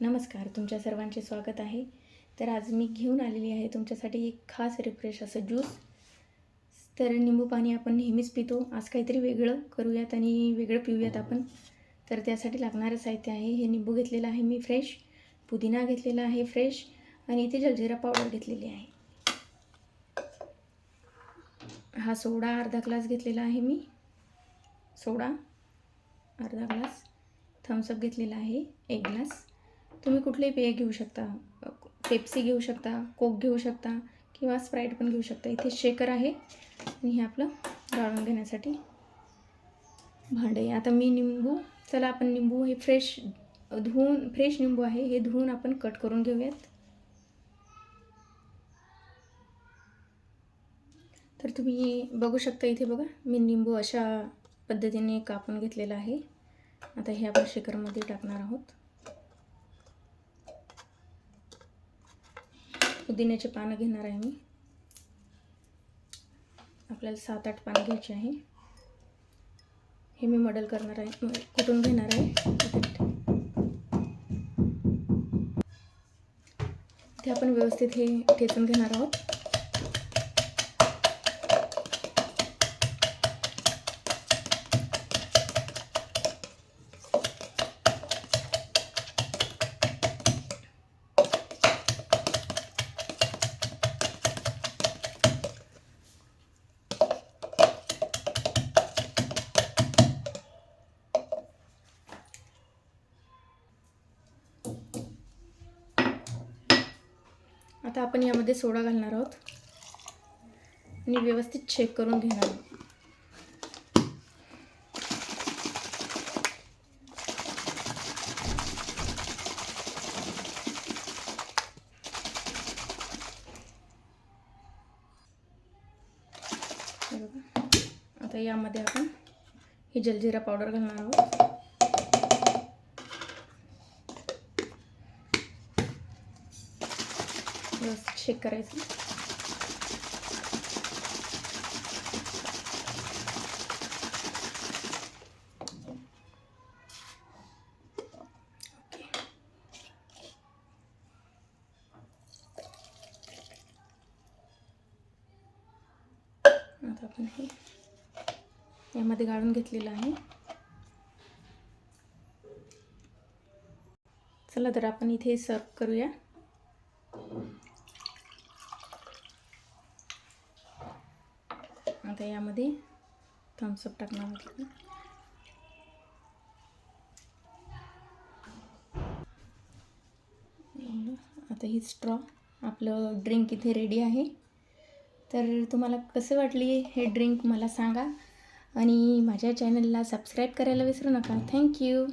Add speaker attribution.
Speaker 1: नमस्कार तुमच्या सर्वांचे स्वागत आहे. तर आज मी घेऊन आलेली आहे तुमच्यासाठी एक खास रिफ्रेश असं ज्यूस तर निंबू पाणी आपण नेहमीच पितो. आज काहीतरी वेगळं करूयात आणि वेगळं पिऊयात आपण. तर त्यासाठी लागणारं साहित्य आहे. हे निंबू घेतलेलं आहे मी फ्रेश पुदिना घेतलेला आहे फ्रेश आणि इथे जलजिरा पावडर घेतलेली आहे. हा सोडा अर्धा ग्लास घेतलेला आहे मी. सोडा अर्धा ग्लास थम्सअप घेतलेला आहे. एक ग्लास तुम्ही कुठलेही पेय घेऊ शकता. पेप्सी घेऊ शकता कोक घेऊ शकता किंवा स्प्राईट पण घेऊ शकता. इथे शेकर आहे आणि हे आपलं गाळून घेण्यासाठी भांडे आता मी निंबू चला आपण निंबू हे फ्रेश धुवून फ्रेश निंबू आहे. हे धुवून आपण कट करून घेऊयात. तर तुम्ही बघू शकता इथे बघा मी निंबू अशा पद्धतीने कापून घेतलेला आहे. आता हे आपण शेकरमध्ये टाकणार आहोत. पुदिन्याचे पानं घेणार आहे मी. आपल्याला सात आठ पानं घ्यायची आहे. हे मी मॉडेल करणार आहे. म- कुटून घेणार आहे. इथे ते आपण व्यवस्थित हे ठेचून घेणार आहोत. आता आपण यामध्ये सोडा घालणार आहोत. आणि व्यवस्थित चेक करून घेणार आहोत. आता यामध्ये आपण ही जलजिरा पावडर घालणार आहोत. व्यवस्थित चेक करायचं आता आपण हे यामध्ये गाळून घेतलेलं आहे. चला तर आपण इथे सर्व करूया. आता यामध्ये थम्सअप टाकणार आहोत आता ही स्ट्रॉ आपलं ड्रिंक इथे रेडी आहे. तर तुम्हाला कसं वाटली हे ड्रिंक मला सांगा. आणि माझ्या चॅनलला सबस्क्राईब करायला विसरू नका. थँक्यू